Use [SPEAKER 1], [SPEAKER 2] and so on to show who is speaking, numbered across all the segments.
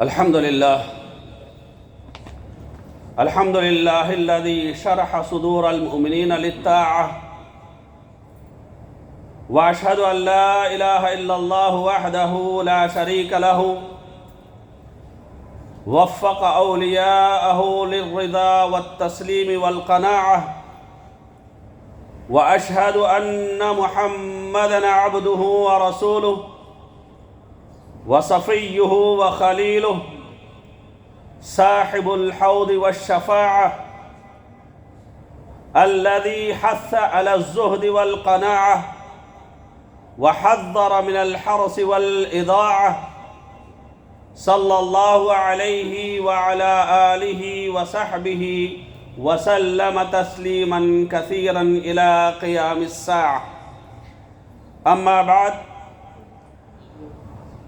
[SPEAKER 1] الحمد لله الحمد لله الذي شرح صدور المؤمنين للطاعة. وأشهد أن لا إله إلا الله وحده لا شريك له. وفق أولياءه للرضا والتسليم والقناعة. وأشهد أن محمدًا عبده ورسوله. وصفيه وخليله صاحب الحوض والشفاعة الذي حث على الزهد والقناعة وحذر من الحرص والإضاعة. صلى الله عليه وعلى آله وصحبه وسلم تسليما كثيرا إلى قيام الساعة. أما بعد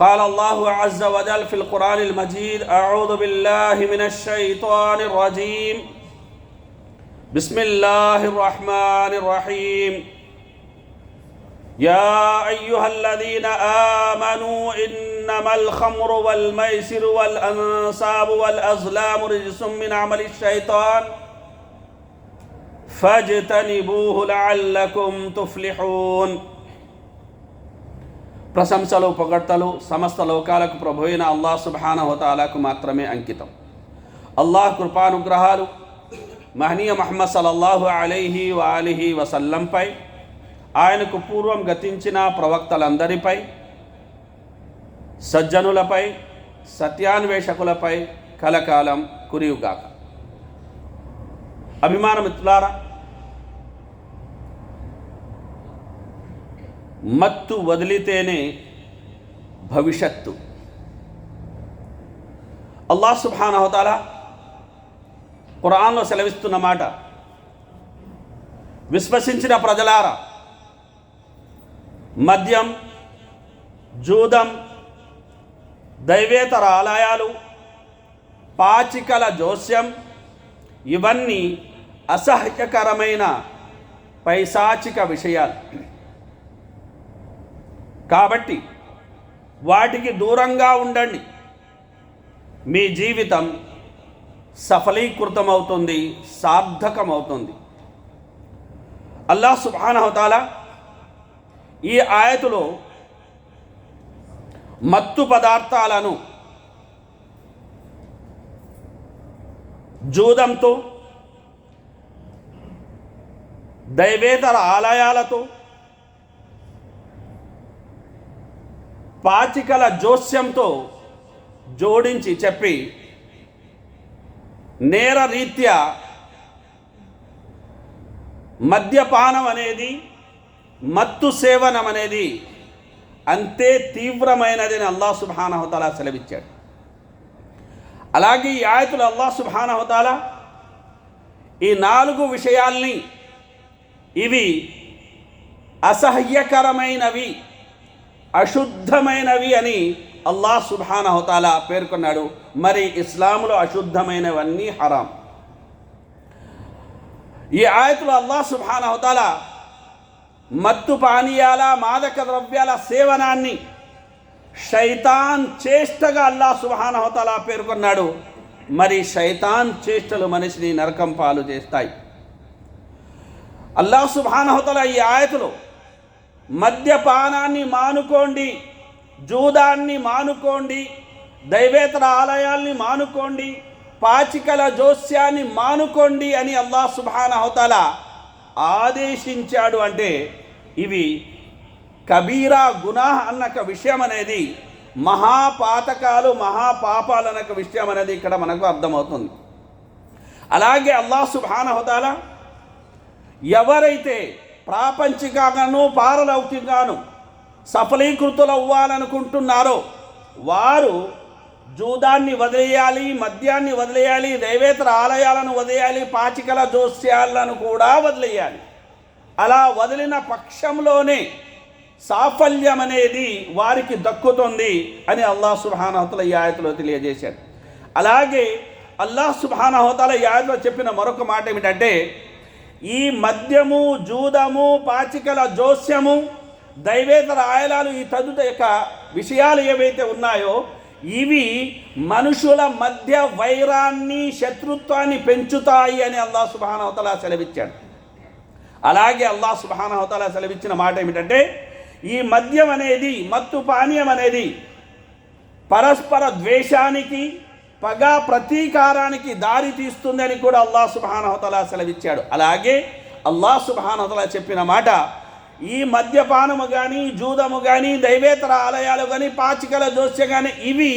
[SPEAKER 1] قال الله عز وجل في القرآن المجيد، أعوذ بالله من الشيطان الرجيم. بسم الله الرحمن الرحيم. يا أيها الذين آمنوا، إنما الخمر والميسر والأنصاب والأزلام رجس من عمل الشيطان. فاجتنبوه لعلكم تفلحون. ప్రశంసలు పొగడ్తలు సమస్త లోకాలకు ప్రభు అయిన అల్లాహ్ సుబానహతాలకు మాత్రమే అంకితం. అల్లాహ్ కృపానుగ్రహాలు మహనీయ మహమ్మద్ సలల్లాహు అలైహి వాలిహి వసల్లంపై ఆయనకు పూర్వం గతించిన ప్రవక్తలందరిపై సజ్జనులపై సత్యాన్వేషకులపై కలకాలం కురియుగాక. అభిమాన మిత్రులారా మత్తు వదిలితేనే భవిష్యత్తు. అల్లాహ్ సుబానహతాల ఖురాన్లో సెలవిస్తున్న మాట. విశ్వసించిన ప్రజలారా మద్యం జూదం దైవేతర ఆలయాలు పాచికల జోస్యం ఇవన్నీ అసహ్యకరమైన పైశాచిక విషయాలు. కాబట్టి వాటికి దూరంగా ఉండండి. మీ జీవితం సఫలీకృతమవుతుంది సార్థకమవుతుంది. అల్లాహ్ సుబానహతాల ఈ ఆయతులో మత్తు పదార్థాలను జూదంతో దైవేతర ఆలయాలతో పాచికల జోస్యంతో జోడించి చెప్పి నేర రీత్యా మద్యపానం అనేది మత్తు సేవనం అనేది అంతే తీవ్రమైనదని అల్లా సుబానహతాల సెలవిచ్చాడు. అలాగే ఈ ఆయతులు అల్లా సుబానహతాల ఈ నాలుగు విషయాల్ని ఇవి అసహ్యకరమైనవి అశుద్ధమైనవి అని అల్లాహ్ సుబానహతాల పేర్కొన్నాడు. మరి ఇస్లాంలో అశుద్ధమైనవన్నీ హరాం. ఈ ఆయతులు అల్లాహ్ సుబానహతాల మత్తు పానీయాల మాదక ద్రవ్యాల సేవనాన్ని శైతాన్ చేష్టగా అల్లా సుబానహతాల పేర్కొన్నాడు. మరి శైతాన్ చేష్టలు మనిషిని నరకం పాలు చేస్తాయి. అల్లా సుబానహతల ఈ ఆయతులు మద్యపానాన్ని మానుకోండి జూదాన్ని మానుకోండి దైవేతర ఆలయాల్ని మానుకోండి పాచికల జోస్యాన్ని మానుకోండి అని అల్లాహ్ సుబానహతల ఆదేశించాడు అంటే ఇవి కబీరా గునాహ్ అన్న విషయం అనేది మహాపాతకాలు మహాపాపాలు అన్న విషయం అనేది ఇక్కడ మనకు అర్థమవుతుంది. అలాగే అల్లాహ్ సుబానహతాల ఎవరైతే ప్రాపంచికంగాను పారలౌకికంగాను సఫలీకృతులు అవ్వాలనుకుంటున్నారో వారు జూదాన్ని వదిలేయాలి మద్యాన్ని వదిలేయాలి దైవేతర ఆలయాలను వదిలేయాలి పాచికల జోస్యాలను కూడా వదిలేయాలి. అలా వదిలిన పక్షంలోనే సాఫల్యం అనేది వారికి దక్కుతుంది అని అల్లాహ్ సుబానహతల యాయతలో ఆయతలో తెలియజేశాడు. అలాగే అల్లాహ్ సుబానహతల యాయతలో చెప్పిన మరొక మాట ఏమిటంటే ఈ మద్యము జూదము పాచికల జోస్యము దైవేతర ఆయలాలు ఈ తదుత యొక్క విషయాలు ఏవైతే ఉన్నాయో ఇవి మనుషుల మధ్య వైరాన్ని శత్రుత్వాన్ని పెంచుతాయి అని అల్లాహ్ సుబానవతల సెలవిచ్చాడు. అలాగే అల్లాహ్ సుబానవతల సెలవిచ్చిన మాట ఏమిటంటే ఈ మద్యం అనేది మత్తు పానీయం అనేది పరస్పర ద్వేషానికి పగ ప్రతీకారానికి దారి తీస్తుందని కూడా అల్లాహ్ సుబానవతలా సెలవిచ్చాడు. అలాగే అల్లాహ్ సుబానవతలా చెప్పిన మాట ఈ మద్యపానము కానీ జూదము కానీ దైవేతర ఆలయాలు కానీ పాచికల జోస్య కానీ ఇవి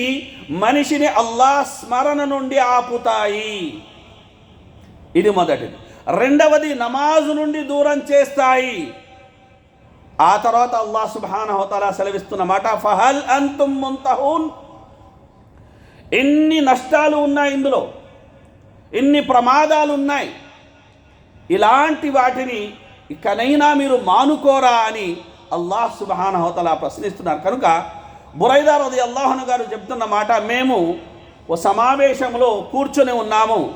[SPEAKER 1] మనిషిని అల్లాహ్ స్మరణ నుండి ఆపుతాయి. ఇది మొదటిది. రెండవది నమాజు నుండి దూరం చేస్తాయి. ఆ తర్వాత అల్లా సుబానహోతలా సెలవిస్తున్న మాట ఫహల్ అంతుం ముంతహూన్ ఎన్ని నష్టాలు ఉన్నాయి ఇందులో? ఎన్ని ప్రమాదాలు ఉన్నాయి ఇలాంటి వాటిని ఇకనైనా మీరు మానుకోరా అని అల్లాహ్ సుబహానహోతలా ప్రశ్నిస్తున్నారు. కనుక బురైదార్ అది అల్లాహను గారు చెప్తున్న మాట మేము ఓ సమావేశంలో కూర్చొని ఉన్నాము.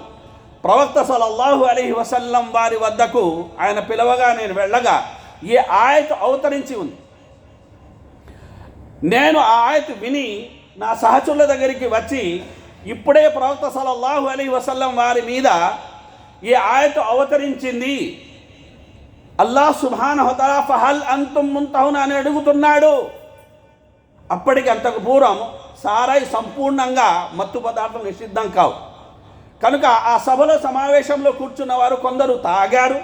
[SPEAKER 1] ప్రవక్త సలల్లాహు అలీ వసల్లం వారి వద్దకు ఆయన పిలవగా నేను వెళ్ళగా ఈ ఆయత అవతరించి ఉంది. నేను ఆ ఆయత విని నా సహచరుల దగ్గరికి వచ్చి ఇప్పుడే ప్రవక్త సలల్లాహు అలీ వసల్లం వారి మీద ఈ ఆయత అవతరించింది. అల్లాహ్ సుభాన్ హుతలా ఫహల్ అంతుం ముంతహున్ అని అడుగుతున్నాడు. అప్పటికి అంతకు పూర్వం సారాయి సంపూర్ణంగా మత్తు పదార్థం నిషిద్ధం కావు. కనుక ఆ సభలో సమావేశంలో కూర్చున్న వారు కొందరు తాగారు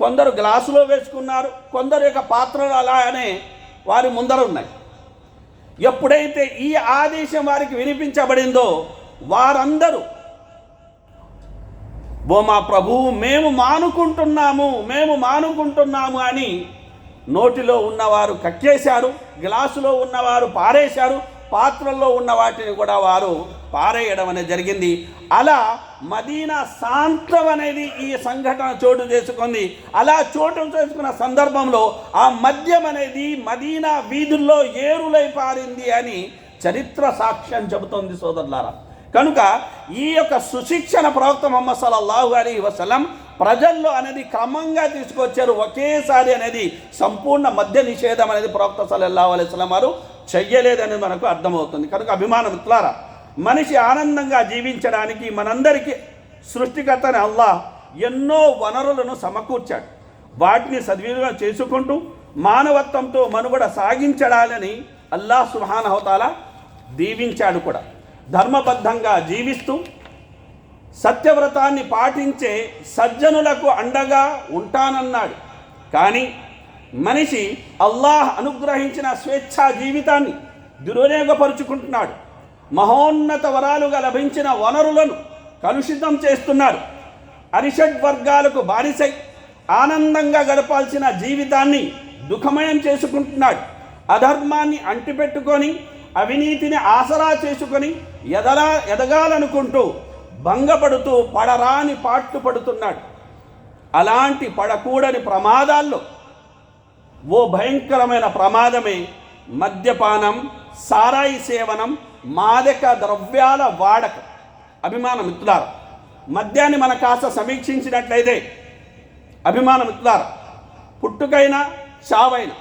[SPEAKER 1] కొందరు గ్లాసులో వేసుకున్నారు కొందరు యొక్క పాత్రలు అలానే వారి ముందర ఉన్నాయి. ఎప్పుడైతే ఈ ఆదేశం వారికి వినిపించబడిందో వారందరూ ఓ మా ప్రభువు మేము మానుకుంటున్నాము మేము మానుకుంటున్నాము అని నోటిలో ఉన్నవారు కక్కేశారు గ్లాసులో ఉన్నవారు పారేశారు పాత్రల్లో ఉన్న వాటిని కూడా వారు పారేయడం అనేది జరిగింది. అలా మదీనా సాంతం అనేది ఈ సంఘటన చోటు చేసుకుంది. అలా చోటు చేసుకున్న సందర్భంలో ఆ మద్యం అనేది మదీనా వీధుల్లో ఏరులై పారింది అని చరిత్ర సాక్ష్యం చెబుతోంది సోదరులారా. కనుక ఈ యొక్క సుశిక్షణ ప్రవక్త మొహమ్మద్ సల్లల్లాహు అలీ వసలం ప్రజల్లో అనేది క్రమంగా తీసుకొచ్చారు. ఒకేసారి అనేది సంపూర్ణ మద్య నిషేధం అనేది ప్రవక్త సల్లల్లాహు అలైహి వసలం వారు చెయ్యలేదనేది మనకు అర్థమవుతుంది. కనుక అభిమానం మిత్రులారా మనిషి ఆనందంగా జీవించడానికి మనందరికీ సృష్టికర్తని అల్లాహ్ ఎన్నో వనరులను సమకూర్చాడు. వాటిని సద్వినియోగం చేసుకుంటూ మానవత్వంతో మనుగడ సాగించడాలని అల్లాహ్ సుహానహతాల దీవించాడు కూడా. ధర్మబద్ధంగా జీవిస్తూ సత్యవ్రతాన్ని పాటించే సజ్జనులకు అండగా ఉంటానన్నాడు. కానీ మనిషి అల్లాహ్ అనుగ్రహించిన స్వేచ్ఛా జీవితాన్ని దుర్వినియోగపరుచుకుంటున్నాడు. మహోన్నత వరాలుగా లభించిన వనరులను కలుషితం చేస్తున్నారు. అరిషడ్ వర్గాలకు బానిసై ఆనందంగా గడపాల్సిన జీవితాన్ని దుఃఖమయం చేసుకుంటున్నాడు. అధర్మాన్ని అంటిపెట్టుకొని అవినీతిని ఆసరా చేసుకొని ఎదలా ఎదగాలనుకుంటూ భంగపడుతూ పడరాని పాట్లు పడుతున్నాడు. అలాంటి పడకూడని ప్రమాదాల్లో ఓ భయంకరమైన ప్రమాదమే మద్యపానం సారాయి సేవనం మాదక ద్రవ్యాల వాడకం. అభిమాన మిత్రులారా మద్యాన్ని మన కాస్త సమీక్షించినట్లయితే అభిమాన మిత్రులారా పుట్టుకైన చావైన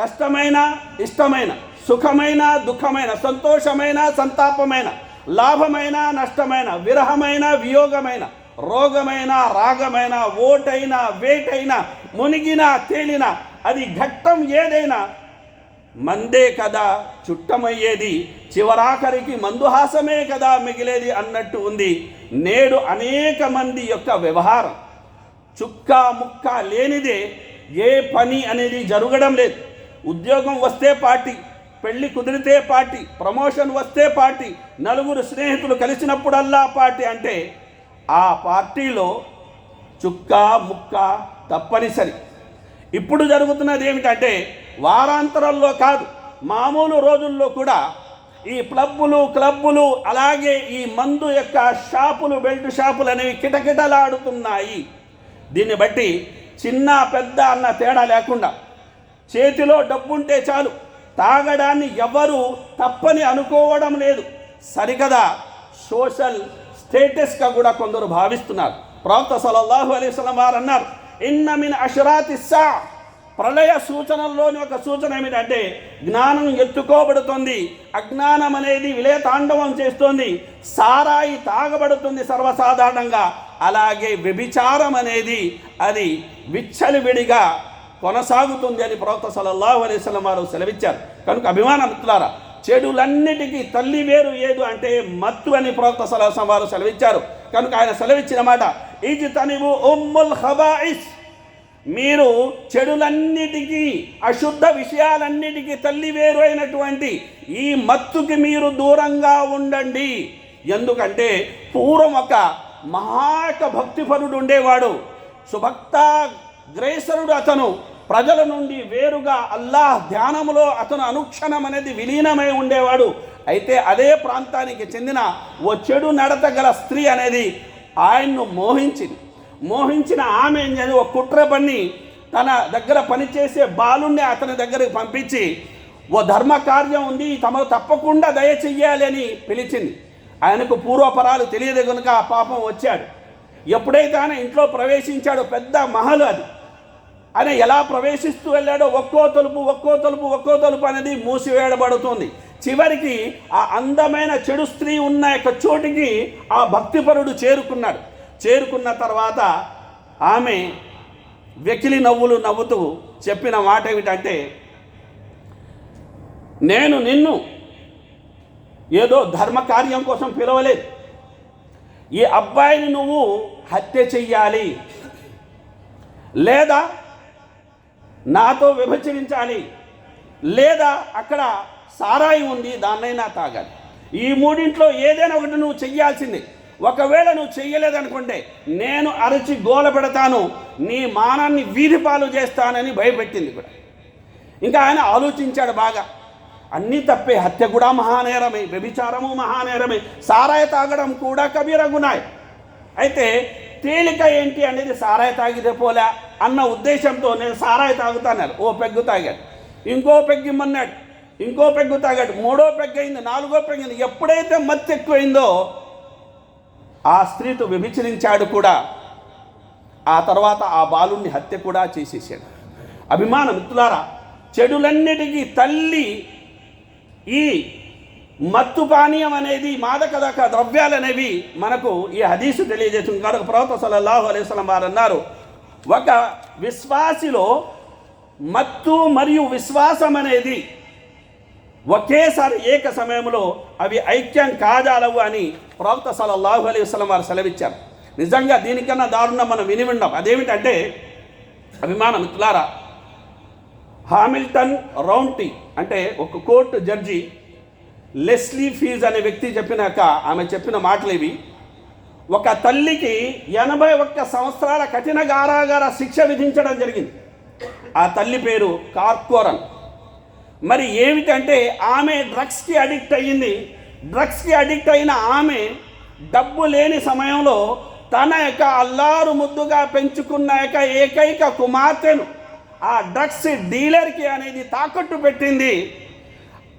[SPEAKER 1] కష్టమైన ఇష్టమైన సుఖమైన దుఃఖమైన సంతోషమైన సంతాపమైన లాభమైన నష్టమైన విరహమైన వియోగమైన రోగమైన రాగమైన ఓటైన వేటైన మునిగిన తేలిన అది ఘట్టం ఏదైనా మందే కదా చుట్టమయ్యేది చివరాఖరికి మందుహాసమే కదా మిగిలేది అన్నట్టు ఉంది. నేడు అనేక మంది యొక్క వ్యవహారం చుక్క ముక్క లేనిదే ఏ పని అనేది జరగడం లేదు. ఉద్యోగం వస్తే పార్టీ పెళ్ళి కుదిరితే పార్టీ ప్రమోషన్ వస్తే పార్టీ నలుగురు స్నేహితులు కలిసినప్పుడల్లా పార్టీ అంటే ఆ పార్టీలో చుక్క ముక్క తప్పనిసరి. ఇప్పుడు జరుగుతున్నది ఏమిటంటే వారాంతరంలో కాదు మామూలు రోజుల్లో కూడా ఈ క్లబ్బులు క్లబ్బులు అలాగే ఈ మందు యొక్క షాపులు బెల్ట్ షాపులు అనేవి కిటకిటలాడుతున్నాయి. దీన్ని బట్టి చిన్న పెద్ద అన్న తేడా లేకుండా చేతిలో డబ్బుంటే చాలు తాగడాన్ని ఎవరు తప్పని అనుకోవడం లేదు. సరికదా సోషల్ స్టేటస్గా కూడా కొందరు భావిస్తున్నారు. ప్రవక్త సలల్లాహు అలైహి వారు అన్నారు ఇన్న మిన్ అషరాతి సా ప్రళయ సూచనల్లోని ఒక సూచన ఏమిటంటే జ్ఞానం ఎత్తుకోబడుతుంది అజ్ఞానం అనేది విలేతాండవం చేస్తుంది సారాయి తాగబడుతుంది సర్వసాధారణంగా అలాగే వ్యభిచారం అనేది అది విచ్చలివిడిగా కొనసాగుతుంది అని ప్రవక్త సలల్లాహు అలైహి వారు సెలవిచ్చారు. కనుక అభిమాన మిత్రులారా చెడులన్నిటికీ తల్లి వేరు ఏదు అంటే మత్తు అని ప్రవక్త సలహాసం వారు సెలవిచ్చారు. కనుక ఆయన సెలవిచ్చిన మాట ఈజి తనివు ఉమ్ముల్ హబాయిస్ మీరు చెడులన్నిటికీ అశుద్ధ విషయాలన్నిటికీ తల్లి వేరు అయినటువంటి ఈ మత్తుకి మీరు దూరంగా ఉండండి. ఎందుకంటే పూర్వం ఒక మహాక భక్తిపరుడు ఉండేవాడు. సుభక్త గ్రేసరుడు అతను ప్రజల నుండి వేరుగా అల్లాహ్ ధ్యానములో అతను అనుక్షణం అనేది విలీనమై ఉండేవాడు. అయితే అదే ప్రాంతానికి చెందిన ఓ చెడు నడత గల స్త్రీ అనేది ఆయన్ను మోహించింది. మోహించిన ఆమె ఏం చేసి ఒక కుట్ర పని తన దగ్గర పనిచేసే బాలుణ్ణి అతని దగ్గరికి పంపించి ఓ ధర్మ కార్యం ఉంది తమకు తప్పకుండా దయ చెయ్యాలి అని పిలిచింది. ఆయనకు పూర్వపరాలు తెలియదు కనుక ఆ పాపం వచ్చాడు. ఎప్పుడైతే ఆయన ఇంట్లో ప్రవేశించాడో పెద్ద మహల్ అది. ఆయన ఎలా ప్రవేశిస్తూ వెళ్ళాడో ఒక్కో తలుపు ఒక్కో తలుపు ఒక్కో తలుపు అనేది మూసివేయబడుతుంది. చివరికి ఆ అందమైన చెడు స్త్రీ ఉన్న యొక్క చోటికి ఆ భక్తిపరుడు చేరుకున్నాడు. చేరుకున్న తర్వాత ఆమె వెకిలి నవ్వులు నవ్వుతూ చెప్పిన మాట ఏమిటంటే నేను నిన్ను ఏదో ధర్మ కార్యం కోసం పిలవలేదు. ఈ అబ్బాయిని నువ్వు హత్య చెయ్యాలి. లేదా నాతో విభజించాలి. లేదా అక్కడ సారాయి ఉంది దాన్నైనా తాగాలి. ఈ మూడింట్లో ఏదైనా ఒకటి నువ్వు చెయ్యాల్సిందే. ఒకవేళ నువ్వు చెయ్యలేదనుకోండి నేను అరచి గోల పెడతాను నీ మానాన్ని వీధిపాలు చేస్తానని భయపెట్టింది కూడా. ఇంకా ఆయన ఆలోచించాడు బాగా. అన్నీ తప్పే హత్య కూడా మహానేరమే వ్యభిచారము మహానేరమే సారాయి తాగడం కూడా కబీర గునాయ్ అయితే తేలిక ఏంటి అనేది సారాయి తాగితే పోలే అన్న ఉద్దేశంతో నేను సారాయి తాగుతాను ఓ పెగ్గు తాగాడు. ఇంకో పెగ్గిమ్మన్నాడు ఇంకో పెగ్గు తాగాడు. మూడో పెగ్గు అయింది నాలుగో పెగ్గు అయింది. ఎప్పుడైతే మత్తు ఎక్కువైందో ఆ స్త్రీతో వ్యభిచరించాడు కూడా. ఆ తర్వాత ఆ బాలుణ్ణి హత్య కూడా చేసేసాడు అభిమాన మిత్రులారా చెడులన్నిటికీ తల్లి ఈ మత్తు పానీయం అనేది మాదక ద్రవ్యాలు అనేవి మనకు ఈ హదీసు తెలియజేస్తుంది. కనుక ప్రవక్త సల్లల్లాహు అలైహి వారు అన్నారు ఒక విశ్వాసిలో మత్తు మరియు విశ్వాసం అనేది ఒకేసారి ఏక సమయంలో అవి ఐక్యం కాజాలవు అని ప్రవక్త సలల్లాహు అలీ వసలం వారు సెలవిచ్చారు. నిజంగా దీనికన్నా దారుణం మనం విని ఉండం అదేమిటంటే అభిమాన మిత్రులారా హామిల్టన్ రౌంటీ అంటే ఒక కోర్టు జడ్జి లెస్లీ ఫీజ్ అనే వ్యక్తి చెప్పినాక ఆమె చెప్పిన మాటలు ఇవి. ఒక తల్లికి ఎనభై ఒక్క సంవత్సరాల కఠిన గారాగార శిక్ష విధించడం జరిగింది. ఆ తల్లి పేరు కార్కోరన్. మరి ఏమిటంటే ఆమె డ్రగ్స్కి అడిక్ట్ అయ్యింది. డ్రగ్స్కి అడిక్ట్ అయిన ఆమె డబ్బు లేని సమయంలో తన యొక్క అల్లారు ముద్దుగా పెంచుకున్న యొక్క ఏకైక కుమార్తెను ఆ డ్రగ్స్ డీలర్కి అనేది తాకట్టు పెట్టింది.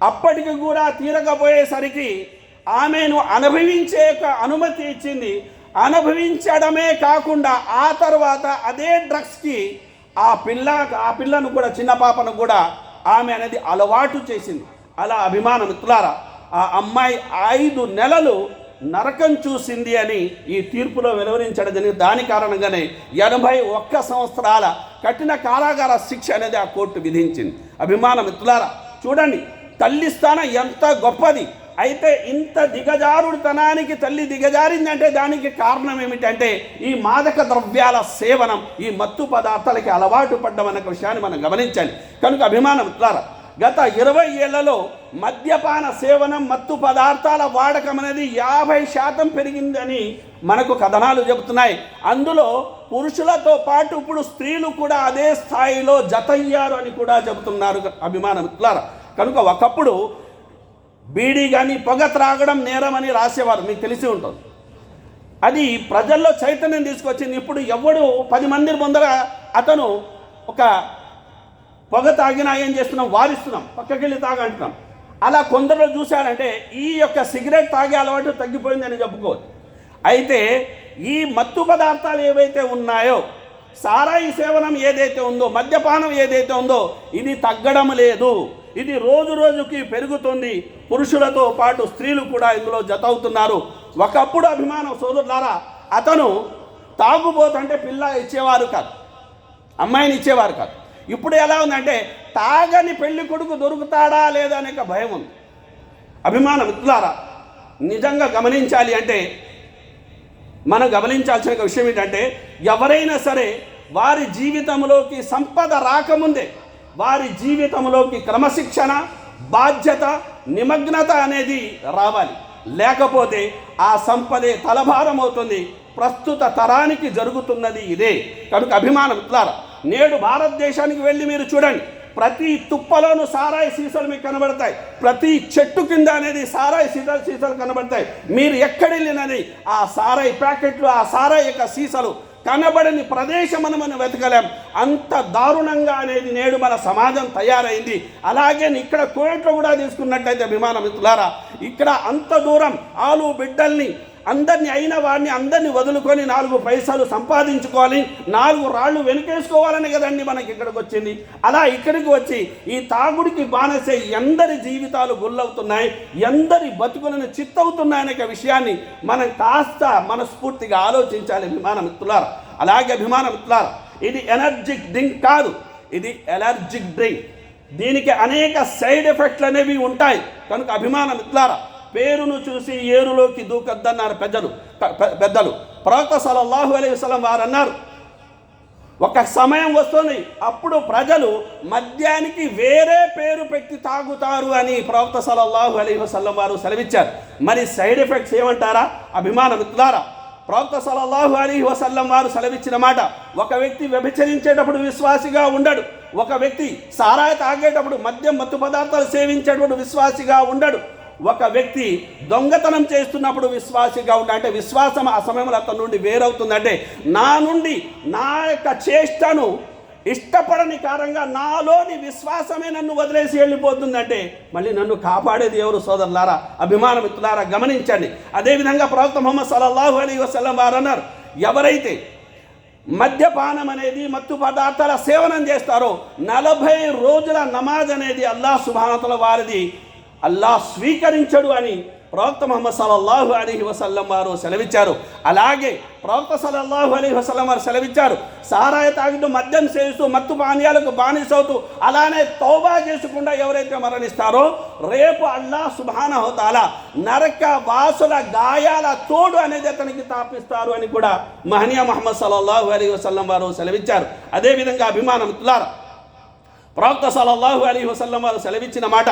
[SPEAKER 1] అప్పటికి కూడా తీరకపోయేసరికి ఆమెను అనుభవించే ఒక అనుమతి ఇచ్చింది. అనుభవించడమే కాకుండా ఆ తర్వాత అదే డ్రగ్స్కి ఆ పిల్ల ఆ పిల్లను కూడా చిన్న పాపను కూడా ఆమె అనేది అలవాటు చేసింది. అలా అభిమాన మిత్రులారా ఆ అమ్మాయి ఐదు నెలలు నరకం చూసింది అని ఈ తీర్పులో వెలువరించడం జరిగింది. దాని కారణంగానే ఎనభై ఒక్క సంవత్సరాల కఠిన కారాగార శిక్ష అనేది ఆ కోర్టు విధించింది. అభిమాన మిత్రులారా చూడండి తల్లి స్థానం ఎంత గొప్పది. అయితే ఇంత దిగజారుడుతనానికి తల్లి దిగజారిందంటే దానికి కారణం ఏమిటంటే ఈ మాదక ద్రవ్యాల సేవనం ఈ మత్తు పదార్థాలకి అలవాటు పడ్డం అనే విషయాన్ని మనం గమనించాలి. కనుక అభిమానం ద్వారా గత ఇరవై ఏళ్ళలో మద్యపాన సేవనం మత్తు పదార్థాల వాడకం అనేది యాభై శాతం పెరిగిందని మనకు కథనాలు చెబుతున్నాయి. అందులో పురుషులతో పాటు ఇప్పుడు స్త్రీలు కూడా అదే స్థాయిలో జతయ్యారు అని కూడా చెబుతున్నారు అభిమాన మిత్రులారా. కనుక ఒకప్పుడు బీడీ కానీ పొగ త్రాగడం నేరం అని రాసేవారు మీకు తెలిసి ఉంటుంది. అది ప్రజల్లో చైతన్యం తీసుకొచ్చింది. ఇప్పుడు ఎవడు పది మంది ముందర అతను ఒక పొగ తాగినా ఏం చేస్తున్నాం? వారిస్తున్నాం. పక్కకెళ్ళి తాగంటున్నాం. అలా కొందరు చూశారంటే ఈ యొక్క సిగరెట్ తాగే అలవాటు తగ్గిపోయిందని చెప్పుకోవచ్చు. అయితే ఈ మత్తు పదార్థాలు ఏవైతే ఉన్నాయో సారాయి సేవనం ఏదైతే ఉందో మద్యపానం ఏదైతే ఉందో ఇది తగ్గడం లేదు. ఇది రోజు రోజుకి పెరుగుతుంది. పురుషులతో పాటు స్త్రీలు కూడా ఇందులో జతవుతున్నారు. ఒకప్పుడు అభిమానం సోదరులారా అతను తాగుబోతంటే పిల్ల ఇచ్చేవారు కాదు. అమ్మాయిని ఇచ్చేవారు కాదు. ఇప్పుడు ఎలా ఉందంటే తాగని పెళ్ళి కొడుకు దొరుకుతాడా లేదా అనే ఒక భయం ఉంది. అభిమాన మిత్రులారా నిజంగా గమనించాలి అంటే మనం గమనించాల్సిన విషయం ఏంటంటే ఎవరైనా సరే వారి జీవితంలోకి సంపద రాకముందే వారి జీవితంలోకి క్రమశిక్షణ బాధ్యత నిమగ్నత అనేది రావాలి. లేకపోతే ఆ సంపదే తలభారమవుతుంది. ప్రస్తుత తరానికి జరుగుతున్నది ఇదే. కనుక అభిమానం ఇట్లారా నేడు భారతదేశానికి వెళ్ళి మీరు చూడండి. ప్రతి తుప్పలోనూ సారాయి సీసాలు మీకు కనబడతాయి. ప్రతి చెట్టు కింద అనేది సారాయి సీసాలు సీసాలు కనబడతాయి. మీరు ఎక్కడెళ్ళినది ఆ సారాయి ప్యాకెట్లు ఆ సారాయి యొక్క సీసాలు కనబడని ప్రదేశం అని మనం వెతకలేం. అంత దారుణంగా అనేది నేడు మన సమాజం తయారైంది. అలాగే ఇక్కడ కోయట్లో కూడా తీసుకున్నట్టయితే విమాన మిత్రులారా ఇక్కడ అంత దూరం ఆలు బిడ్డల్ని అందరిని అయిన వాడిని అందరిని వదులుకొని నాలుగు పైసలు సంపాదించుకోవాలి నాలుగు రాళ్ళు వెనుకేసుకోవాలని కదండి మనకి ఇక్కడికి వచ్చింది. అలా ఇక్కడికి వచ్చి ఈ తాగుడికి బానసే ఎందరి జీవితాలు గుల్లవుతున్నాయి ఎందరి బతుకులను చిత్తవుతున్నాయనే విషయాన్ని మనం కాస్త మనస్ఫూర్తిగా ఆలోచించాలి అభిమాన మిత్రులారు. అలాగే అభిమాన మిత్రులారు ఇది ఎనర్జిక్ డ్రింక్ కాదు ఇది ఎలర్జిక్ డ్రింక్. దీనికి అనేక సైడ్ ఎఫెక్ట్లు అనేవి ఉంటాయి. కనుక అభిమాన మిత్రులారా పేరును చూసి ఏరులోకి దూకద్దన్నారు పెద్దలు. పెద్దలు. ప్రవక్త సలల్లాహు అలై వసలం వారు అన్నారు ఒక సమయం వస్తుంది. అప్పుడు ప్రజలు మద్యానికి వేరే పేరు పెట్టి తాగుతారు అని ప్రవక్త సలల్లాహు అలైహి వసల్లం వారు సెలవిచ్చారు. మరి సైడ్ ఎఫెక్ట్స్ ఏమంటారా? అభిమాన మిత్రులారా ప్రవక్త సలల్లాహు అలీ వసల్లం వారు సెలవిచ్చిన మాట ఒక వ్యక్తి వ్యభిచరించేటప్పుడు విశ్వాసిగా ఉండడు. ఒక వ్యక్తి సారాయి తాగేటప్పుడు మద్యం మత్తు పదార్థాలు సేవించేటప్పుడు విశ్వాసిగా ఉండడు. ఒక వ్యక్తి దొంగతనం చేస్తున్నప్పుడు విశ్వాసిగా ఉండే అంటే విశ్వాసం ఆ సమయంలో అతని నుండి వేరవుతుందంటే నా నుండి నా యొక్క చేష్టను ఇష్టపడని కారణంగా నాలోని విశ్వాసమే నన్ను వదిలేసి వెళ్ళిపోతుందంటే మళ్ళీ నన్ను కాపాడేది ఎవరు సోదరులారా? అభిమాన మిత్రులారా గమనించండి. అదేవిధంగా ప్రవక్త మొహమ్మద్ సల్లల్లాహు అలీ వసలం వారు అన్నారు ఎవరైతే మద్యపానం అనేది మత్తు పదార్థాల సేవనం చేస్తారో నలభై రోజుల నమాజ్ అనేది అల్లాహ్ సుభానతల వారిది అల్లాహ్ స్వీకరించడు అని ప్రవక్త ముహమ్మద్ సలల్లాహు అలీహి వసల్లం వారు సెలవిచ్చారు. అలాగే ప్రవక్త సలల్లాహు అలీహి వసల్లం వారు సెలవిచ్చారు. సారాయ తాగుతూ మద్యం సేవిస్తూ మత్తు పానీయాలకు బానిసవుతూ అలానే తౌబా చేసుకుండా ఎవరైతే మరణిస్తారో రేపు అల్లాహ్ సుబానహోతాల నరక వాసుల గాయాల తోడు అనేది అతనికి తాపిస్తారు అని కూడా మహనీయ మహమ్మద్ సలల్లాహు అలీ వసల్లం వారు సెలవిచ్చారు. అదేవిధంగా అభిమానం తులారా ప్రవక్త సలల్లాహు అలీ వసల్లం వారు సెలవిచ్చిన మాట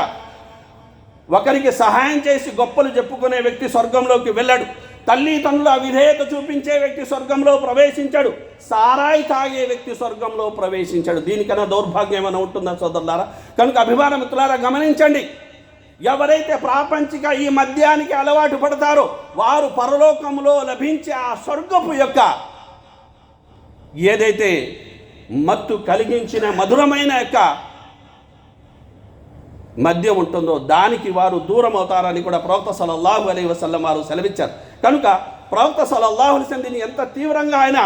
[SPEAKER 1] ఒకరికి సహాయం చేసి గొప్పలు చెప్పుకునే వ్యక్తి స్వర్గంలోకి వెళ్ళాడు. తల్లిదండ్రుల విధేయత చూపించే వ్యక్తి స్వర్గంలో ప్రవేశించాడు. సారాయి తాగే వ్యక్తి స్వర్గంలో ప్రవేశించాడు. దీనికన్నా దౌర్భాగ్యం ఏమైనా ఉంటుందా సోదరులారా? కనుక అభిమాన మిత్రులారా గమనించండి. ఎవరైతే ప్రాపంచిక ఈ మద్యానికి అలవాటు పడతారో వారు పరలోకంలో లభించే ఆ స్వర్గపు యొక్క ఏదైతే మత్తు కలిగించిన మధురమైన యొక్క మద్యం ఉంటుందో దానికి వారు దూరం అవుతారని కూడా ప్రవక్త సలల్లాహు అలీ వసల్లం వారు సెలవిచ్చారు. కనుక ప్రవక్త సలల్లాహు అలైహి దీన్ని ఎంత తీవ్రంగా ఆయన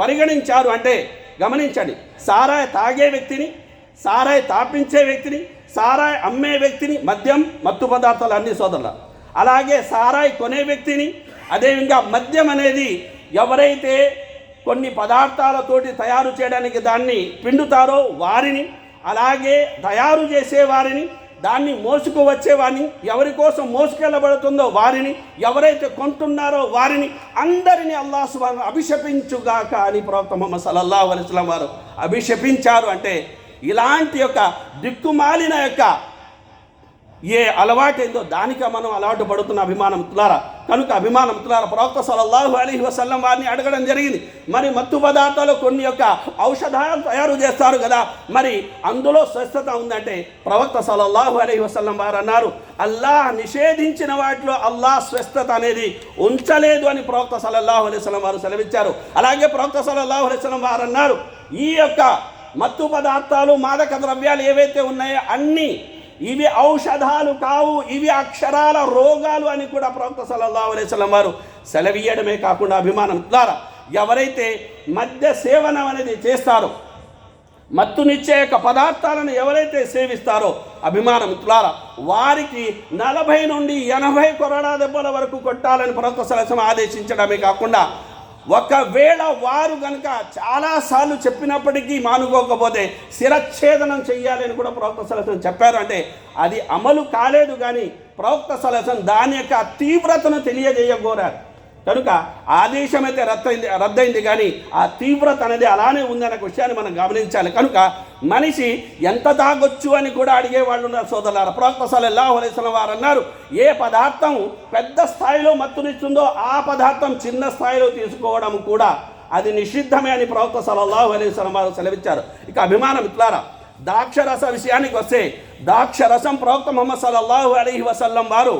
[SPEAKER 1] పరిగణించారు అంటే గమనించండి. సారాయి తాగే వ్యక్తిని సారాయి తాపించే వ్యక్తిని సారాయి అమ్మే వ్యక్తిని మద్యం మత్తు పదార్థాలు అన్ని సోదరుల. అలాగే సారాయి కొనే వ్యక్తిని అదేవిధంగా మద్యం అనేది ఎవరైతే కొన్ని పదార్థాలతోటి తయారు చేయడానికి దాన్ని పిండుతారో వారిని అలాగే తయారు చేసే వారిని దాన్ని మోసుకు వచ్చేవాడిని ఎవరి కోసం మోసుకెళ్ళబడుతుందో వారిని ఎవరైతే కొంటున్నారో వారిని అందరినీ అల్లా సుబాన్ అభిషపించుగాక అని ప్రవక్త మొహమ్మద్ సల్లల్లా అలిస్లాం వారు అభిషపించారు అంటే ఇలాంటి యొక్క దిక్కుమాలిన యొక్క ఏ అలవాటైందో దానికి మనం అలవాటు పడుతున్న అభిమానం తులారా కనుక అభిమానం తులారా ప్రవక్త సలల్లాహు అలీ వసల్లం వారిని అడగడం జరిగింది. మరి మత్తు పదార్థాలు కొన్ని యొక్క ఔషధాలు తయారు చేస్తారు కదా మరి అందులో స్వస్థత ఉందంటే ప్రవక్త సలల్లాహు అలీ వసల్లం వారు అన్నారు అల్లాహ్ నిషేధించిన వాటిలో అల్లాహ్ స్వస్థత అనేది ఉంచలేదు అని ప్రవక్త సలల్లాహు అలీ వసలం వారు సెలవిచ్చారు. అలాగే ప్రవక్త సలల్లాహు అలీ వసలం వారు అన్నారు ఈ యొక్క మత్తు పదార్థాలు మాదక ద్రవ్యాలు ఏవైతే ఉన్నాయో అన్నీ ఇవి ఔషధాలు కావు ఇవి అక్షరాల రోగాలు అని కూడా ప్రవక్త సల్లల్లాహు అలైవలం వారు సెలవీయడమే కాకుండా అభిమానం ద్వారా ఎవరైతే మద్య సేవనం అనేది చేస్తారో మత్తునిచ్చే యొక్క పదార్థాలను ఎవరైతే సేవిస్తారో అభిమాన మిత్రులారా వారికి నలభై నుండి ఎనభై కొరడా దెబ్బల వరకు కొట్టాలని ప్రవక్త సలసం ఆదేశించడమే కాకుండా ఒకవేళ వారు కనుక చాలాసార్లు చెప్పినప్పటికీ మానుకోకపోతే శిరచ్ఛేదనం చేయాలని కూడా ప్రవక్త సలసం చెప్పారు. అంటే అది అమలు కాలేదు కానీ ప్రవక్త సలసం దాని యొక్క తీవ్రతను తెలియజేయగోరారు. కనుక ఆదేశం అయితే రద్దయింది రద్దయింది కానీ ఆ తీవ్రత అనేది అలానే ఉందనే విషయాన్ని మనం గమనించాలి. కనుక మనిషి ఎంత తాగొచ్చు అని కూడా అడిగే వాళ్ళు ఉన్నారు సోదరులారా. ప్రవక్త సల్లల్లాహు అలైహి వారు అన్నారు ఏ పదార్థం పెద్ద స్థాయిలో మత్తునిస్తుందో ఆ పదార్థం చిన్న స్థాయిలో తీసుకోవడం కూడా అది నిషిద్ధమే అని ప్రవక్త సల్లల్లాహు అలైహి వారు సెలవిచ్చారు. ఇక అభిమానం ఇట్లారా ద్రాక్షరస విషయానికి వస్తే ద్రాక్షరసం ప్రవక్త మొహమ్మద్ సల్లల్లాహు అలైహి వసల్లం వారు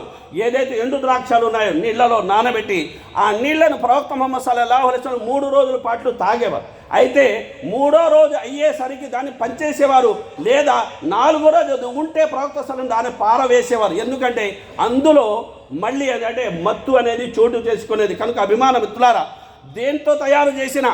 [SPEAKER 1] ఏదైతే ఎండు ద్రాక్షలు ఉన్నాయో నీళ్ళలో నానబెట్టి ఆ నీళ్ళను ప్రవక్త మొహమ్మద్ సల్లల్లాహు అలీ వసల్లం మూడు రోజుల పాటు తాగేవారు. అయితే మూడో రోజు అయ్యేసరికి దాన్ని పంచేసేవారు లేదా నాలుగో రోజు ఉంటే ప్రవక్త సలం దాన్ని పారవేసేవారు. ఎందుకంటే అందులో మళ్ళీ అది అంటే మత్తు అనేది చోటు చేసుకునేది. కనుక అభిమాన మిత్రులారా దేంతో తయారు చేసిన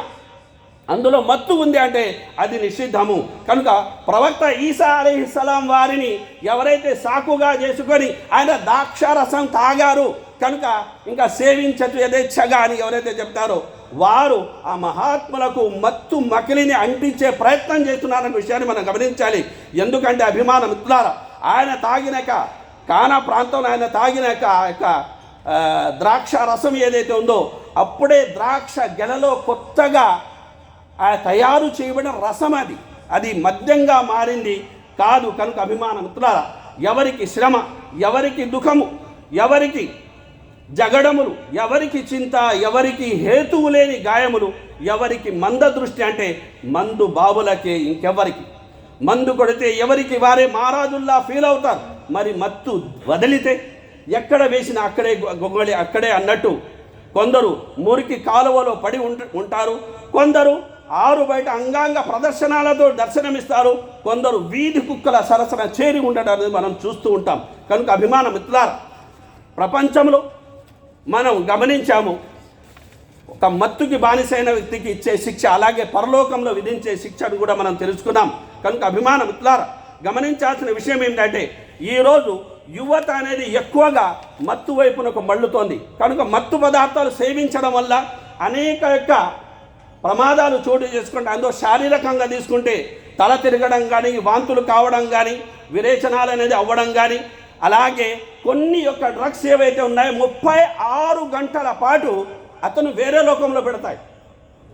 [SPEAKER 1] అందులో మత్తు ఉంది అంటే అది నిషిద్ధము. కనుక ప్రవక్త ఈసా అలీస్లాం వారిని ఎవరైతే సాకుగా చేసుకొని ఆయన ద్రాక్షారసం తాగారు కనుక ఇంకా సేవించచ్చు యథేచ్ఛగా అని ఎవరైతే చెప్తారో వారు ఆ మహాత్ములకు మత్తు మకిలిని అంటించే ప్రయత్నం చేస్తున్నారనే విషయాన్ని మనం గమనించాలి. ఎందుకంటే అభిమాన మిత్రులారా ఆయన తాగినాక కానా ప్రాంతంలో ఆయన తాగినాక ఆ యొక్క ద్రాక్ష రసం ఏదైతే ఉందో అప్పుడే ద్రాక్ష గెలలో కొత్తగా ఆ తయారు చేయబడిన రసం అది. అది మద్యంగా మారింది. కాదు కనుక అభిమాన మిత్రులారా ఎవరికి శ్రమ ఎవరికి దుఃఖము ఎవరికి జగడములు ఎవరికి చింత ఎవరికి హేతువు లేని గాయములు ఎవరికి మంద దృష్టి అంటే మందు బాబులకే ఇంకెవరికి మందు కొడితే ఎవరికి వారే మహారాజుల్లా ఫీల్ అవుతారు. మరి మత్తు వదిలితే ఎక్కడ వేసిన అక్కడే గొ- గొంగళి అక్కడే అన్నట్టు కొందరు మురికి కాలువలో పడి ఉంటారు. కొందరు ఆరు బయట అంగాంగ ప్రదర్శనాలతో దర్శనమిస్తారు. కొందరు వీధి కుక్కల సరసన చేరి ఉండడం అనేది మనం చూస్తూ ఉంటాం. కనుక అభిమాన మిత్రులారా ప్రపంచంలో మనం గమనించాము ఒక మత్తుకి బానిసైన వ్యక్తికి ఇచ్చే శిక్ష అలాగే పరలోకంలో విధించే శిక్షను కూడా మనం తెలుసుకున్నాం. కనుక అభిమాన మిత్రులారా గమనించాల్సిన విషయం ఏంటంటే ఈరోజు యువత అనేది ఎక్కువగా మత్తు వైపునకు మళ్ళుతోంది. కనుక మత్తు పదార్థాలు సేవించడం వల్ల అనేక యొక్క ప్రమాదాలు చోటు చేసుకుంటే అందులో శారీరకంగా తీసుకుంటే తల తిరగడం కానీ వాంతులు కావడం కానీ విరేచనాలు అనేది అవ్వడం కానీ అలాగే కొన్ని యొక్క డ్రగ్స్ ఏవైతే ఉన్నాయో ముప్పై ఆరు గంటల పాటు అతను వేరే లోకంలో పెడతాయి.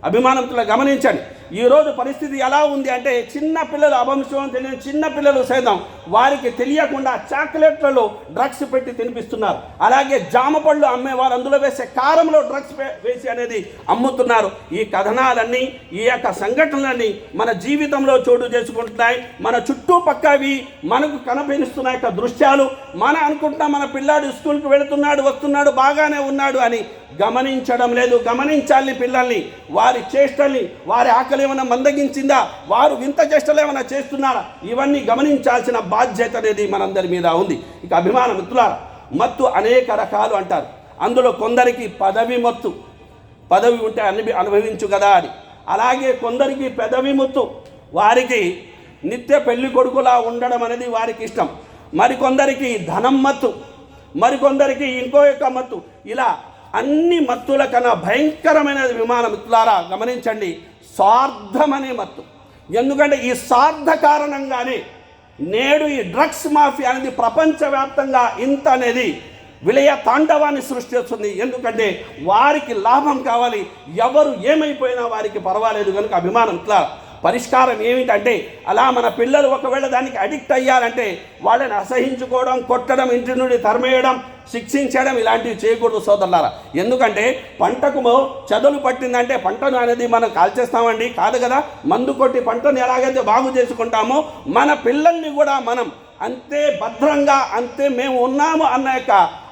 [SPEAKER 1] అభిమానంతో గమనించండి. ఈరోజు పరిస్థితి ఎలా ఉంది అంటే చిన్న పిల్లలు అభంశం తెలియని చిన్న పిల్లలు సైతం వారికి తెలియకుండా చాక్లెట్లలో డ్రగ్స్ పెట్టి తినిపిస్తున్నారు. అలాగే జామ పళ్ళు అమ్మేవారు అందులో వేసే కారంలో డ్రగ్స్ వేసి అనేది అమ్ముతున్నారు. ఈ కథనాలన్నీ ఈ యొక్క సంఘటనలన్నీ మన జీవితంలో చోటు చేసుకుంటున్నాయి. మన చుట్టుపక్కవి మనకు కనపరుస్తున్న యొక్క దృశ్యాలు మన అనుకుంటున్నా మన పిల్లాడు స్కూల్కి వెళుతున్నాడు వస్తున్నాడు బాగానే ఉన్నాడు అని గమనించడం లేదు. గమనించాలి పిల్లల్ని వారి చేష్టల్ని వారి ఆకలి ఏమైనా మందగించిందా? వారు వింత చేష్టలు ఏమైనా చేస్తున్నారా ఇవన్నీ గమనించాల్సిన బాధ్యత అనేది మనందరి మీద ఉంది. ఇక అభిమాన మిత్రులారా మత్తు అనేక రకాలు అంటారు. అందులో కొందరికి పదవి మత్తు. పదవి ఉంటే అన్ని అనుభవించు కదా అని. అలాగే కొందరికి పెదవి ముత్తు. వారికి నిత్య పెళ్ళి కొడుకులా ఉండడం అనేది వారికి ఇష్టం. మరికొందరికి ధనం మత్తు. మరికొందరికి ఇంకో యొక్క మత్తు. ఇలా అన్ని మత్తుల కన్నా భయంకరమైన విమాన మిత్రులారా గమనించండి. స్వార్థమనే మత్తు. ఎందుకంటే ఈ స్వార్థ కారణంగానే నేడు ఈ డ్రగ్స్ మాఫియా అనేది ప్రపంచవ్యాప్తంగా ఇంత అనేది విలయ తాండవాన్ని సృష్టిస్తుంది. ఎందుకంటే వారికి లాభం కావాలి ఎవరు ఏమైపోయినా వారికి పర్వాలేదు కనుక అభిమానం ఇట్లా పరిష్కారం ఏమిటంటే అలా మన పిల్లలు ఒకవేళ దానికి అడిక్ట్ అయ్యారంటే వాళ్ళని అసహించుకోవడం కొట్టడం ఇంటి నుండి తరిమేయడం శిక్షించడం ఇలాంటివి చేయకూడదు సోదరులారా. ఎందుకంటే పంటకు మొ- చెదలు పట్టిందంటే పంటను అనేది మనం కాల్చేస్తామండి. కాదు కదా మందు కొట్టి పంటను ఎలాగైతే బాగు చేసుకుంటామో మన పిల్లల్ని కూడా మనం అంతే భద్రంగా అంతే మేము ఉన్నాము అన్న యొక్క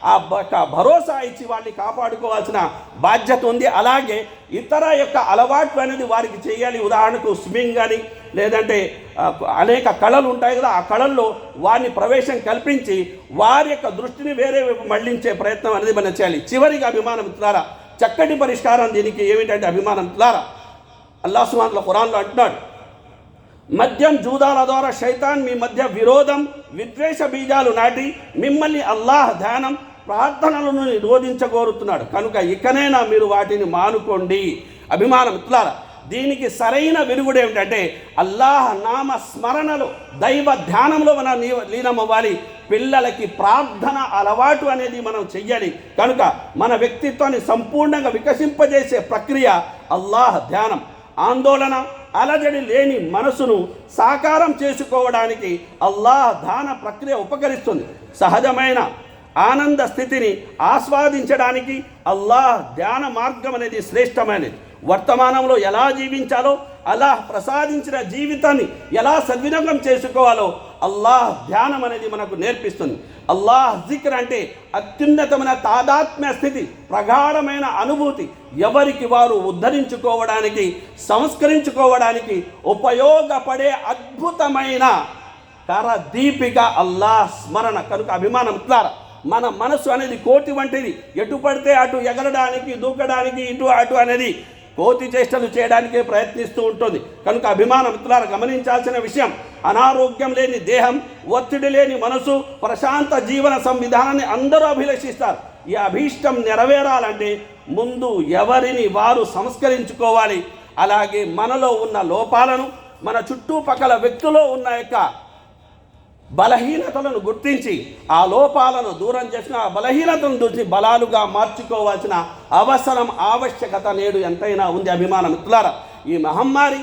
[SPEAKER 1] ఆ యొక్క భరోసా ఇచ్చి వాళ్ళని కాపాడుకోవాల్సిన బాధ్యత ఉంది. అలాగే ఇతర యొక్క అలవాట్లు అనేది వారికి చేయాలి. ఉదాహరణకు స్విమ్మింగ్ కానీ లేదంటే అనేక కళలు ఉంటాయి కదా ఆ కళల్లో వారిని ప్రవేశం కల్పించి వారి యొక్క దృష్టిని వేరే వైపు మళ్ళించే ప్రయత్నం అనేది మనం చేయాలి. చివరిగా అభిమానం ద్వారా చక్కటి పరిష్కారం దీనికి ఏమిటంటే అభిమానం ద్వారా అల్లాహ్ సుమాన్ల ఖురాన్లో అంటున్నాడు. మద్యం జూదాల ద్వారా శైతాన్ మీ మధ్య విరోధం విద్వేష బీజాలు నాటి మిమ్మల్ని అల్లాహ్ ధ్యానం ప్రార్థనలను నిరోధించగోరుతున్నాడు. కనుక ఇకనైనా మీరు వాటిని మానుకోండి. అభిమానం ఇట్లారా దీనికి సరైన విరుగుడు ఏమిటంటే అల్లాహ్ నామ స్మరణలో దైవ ధ్యానంలో మనం లీనమవ్వాలి. పిల్లలకి ప్రార్థన అలవాటు అనేది మనం చెయ్యాలి. కనుక మన వ్యక్తిత్వాన్ని సంపూర్ణంగా వికసింపజేసే ప్రక్రియ అల్లాహ్ ధ్యానం. ఆందోళన అలజడి లేని మనసును సాకారం చేసుకోవడానికి అల్లాహ్ ధాన ప్రక్రియ ఉపకరిస్తుంది. సహజమైన ఆనంద స్థితిని ఆస్వాదించడానికి అల్లాహ్ ధ్యాన మార్గం అనేది శ్రేష్టమైనది. వర్తమానంలో ఎలా జీవించాలో అల్లాహ్ ప్రసాదించిన జీవితాన్ని ఎలా సద్వినియోగం చేసుకోవాలో అల్లాహ్ ధ్యానం అనేది మనకు నేర్పిస్తుంది. అల్లాహ్ జిక్ర్ అంటే అత్యున్నతమైన తాదాత్మ్య స్థితి ప్రగాఢమైన అనుభూతి. ఎవరికి వారు ఉద్ధరించుకోవడానికి సంస్కరించుకోవడానికి ఉపయోగపడే అద్భుతమైన కరదీపిక అల్లాహ్ స్మరణ. కనుక అభిమానం ఇట్లారా మన మనసు అనేది కోటి వంటిది. ఎటు పడితే అటు ఎగరడానికి దూకడానికి ఇటు అటు అనేది కోతి చేష్టలు చేయడానికే ప్రయత్నిస్తూ ఉంటుంది. కనుక అభిమాన మిత్రులారా గమనించాల్సిన విషయం అనారోగ్యం లేని దేహం ఒత్తిడి లేని మనసు ప్రశాంత జీవన సంవిధానాన్ని అందరూ అభిలషిస్తారు. ఈ అభీష్టం నెరవేరాలంటే ముందు ఎవరిని వారు సంస్కరించుకోవాలి. అలాగే మనలో ఉన్న లోపాలను మన చుట్టుపక్కల వ్యక్తులు ఉన్న యొక్క బలహీనతలను గుర్తించి ఆ లోపాలను దూరం చేసిన ఆ బలహీనతను చూసి బలాలుగా మార్చుకోవాల్సిన అవసరం ఆవశ్యకత నేడు ఎంతైనా ఉంది అభిమానం మిత్రులారా. ఈ మహమ్మారి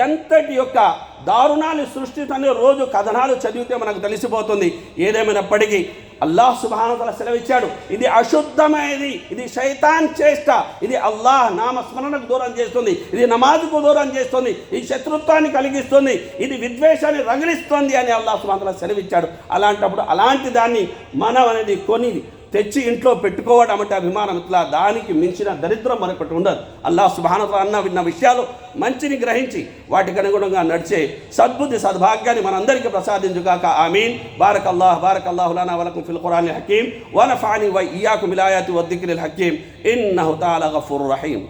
[SPEAKER 1] ఎంతటి యొక్క దారుణాన్ని సృష్టితని రోజు కథనాలు చదివితే మనకు తెలిసిపోతుంది. ఏదేమైనప్పటికీ అల్లాహ్ సుబానతల సెలవిచ్చాడు. ఇది అశుద్ధమైనది. ఇది శైతాన్ చేష్ట. ఇది అల్లాహ్ నామస్మరణకు దూరం చేస్తుంది. ఇది నమాజుకు దూరం చేస్తుంది. ఇది శత్రుత్వాన్ని కలిగిస్తుంది. ఇది విద్వేషాన్ని రగిలిస్తుంది అని అల్లాహ్ సుబానతల సెలవిచ్చాడు. అలాంటప్పుడు అలాంటి దాన్ని మనం అనేది కొనిది. తెచ్చి ఇంట్లో పెట్టుకోవడం అంటే అభిమానం. ఇట్లా దానికి మించిన దరిద్రం మరొకటి ఉండదు. అల్లాహ్ సుభానత అన్న విన్న విషయాలు మంచిని గ్రహించి వాటికి అనుగుణంగా నడిచే సద్బుద్ధి సద్భాగ్యాన్ని మనందరికీ ప్రసాదించుగాక. ఆమీన్. బారక్ అల్లాహ్ బారక్ అల్లాహు లనా వలకుం ఫిల్ ఖురాన్ హకీం. వనఫాని వై ఇయాకు మిలాయాతి వద్దిక్రిల్ హకీం. ఇన్నహు తాలా గఫూర్ రహీం.